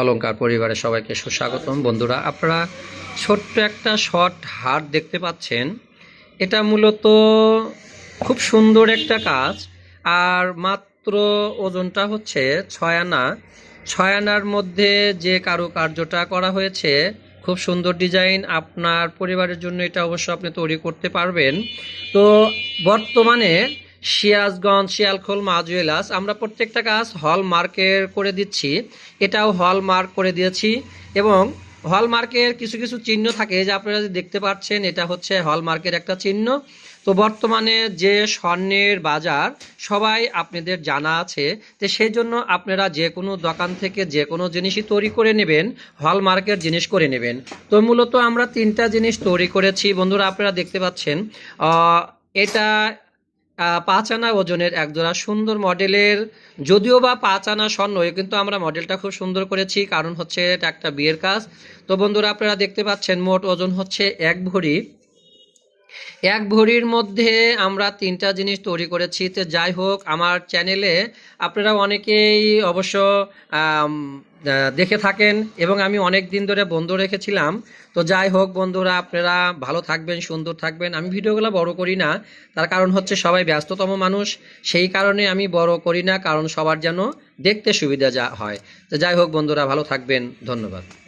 অলঙ্কার পরিবারের সবাইকে সুস্বাগতম। বন্ধুরা, আপনারা ছোট্ট একটা শর্ট হাট দেখতে পাচ্ছেন। এটা মূলত খুব সুন্দর একটা কাজ। আর মাত্র ওজনটা হচ্ছে ছয় আনা ছয় আনার মধ্যে যে কারুকার্যটা করা হয়েছে, খুব সুন্দর ডিজাইন। আপনার পরিবারের জন্য এটা অবশ্য আপনি তৈরি করতে পারবেন। তো বর্তমানে সিরাজগঞ্জ, শিয়ালখোল মা জুয়েলার্স আমরা প্রত্যেকটা কাজ হলমার্কের করে দিচ্ছি। এটাও হলমার্ক করে দিয়েছি এবং হলমার্কের কিছু কিছু চিহ্ন থাকে যে আপনারা দেখতে পাচ্ছেন, এটা হচ্ছে হলমার্কের একটা চিহ্ন। তো বর্তমানে যে স্বর্ণের বাজার, সবাই আপনাদের জানা আছে। তো সেই জন্য আপনারা যে কোনো দোকান থেকে যে কোনো জিনিসই তৈরি করে নেবেন, হলমার্কের জিনিস করে নেবেন। তো মূলত আমরা তিনটা জিনিস তৈরি করেছি। বন্ধুরা, আপনারা দেখতে পাচ্ছেন এটা পাঁচ আনা ওজনের একজোড়া সুন্দর মডেলের, যদিও বা পাঁচ আনা স্বর্ণ কিন্তু আমরা মডেলটা খুব সুন্দর করেছি, কারণ হচ্ছে এটা একটা বিয়ের কাজ। তো বন্ধুরা, আপনারা দেখতে পাচ্ছেন, মোট ওজন হচ্ছে এক ভরি। এক ভরির মধ্যে আমরা তিনটা জিনিস তৈরি করেছি। তো যাই হোক, আমার চ্যানেলে আপনারা অনেকেই অবশ্য দেখে থাকেন এবং আমি অনেক দিন ধরে বন্ধ রেখেছিলাম। তো যাই হোক বন্ধুরা, আপনারা ভালো থাকবেন, সুন্দর থাকবেন। আমি ভিডিওগুলো বড় করি না, তার কারণ হচ্ছে সবাই ব্যস্ততম মানুষ, সেই কারণে আমি বড় করি না, কারণ সবার যেন দেখতে সুবিধা যা হয়। তো যাই হোক বন্ধুরা, ভালো থাকবেন, ধন্যবাদ।